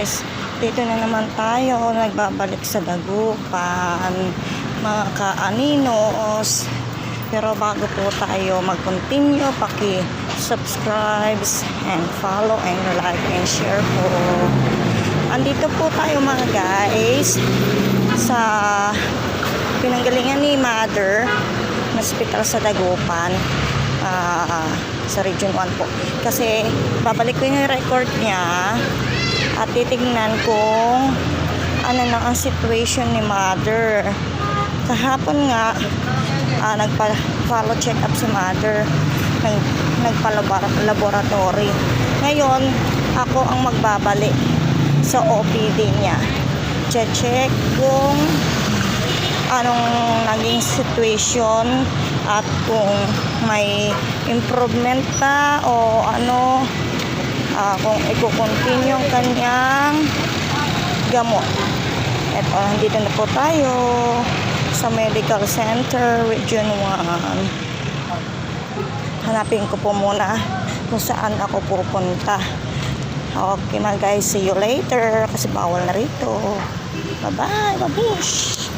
guys, dito na naman tayo. Nagbabalik sa Dagupan. Mga kaaninos. Pero bago po tayo mag-continue paki-subscribe and follow and like and share po. Andito po tayo mga guys sa pinanggalingan ni mother na hospital sa Dagupan ah, sa Region 1 po. Kasi babalik ko yung record niya at titignan kung ano na ang situation ni mother. Kahapon nga ah, nagpa-follow check up si mother. Nag, nagpa-laboratory. Ngayon ako ang magbabalik sa OPD niya. Check kung anong naging situation at kung may improvement pa o ano ah, kung i-continue ang kanyang gamot. Eto, nandito na po tayo sa Medical Center Region 1. Hanapin ko po muna kung saan ako pupunta. Okay na guys, see you later kasi bawal na rito. Bye-bye, babush!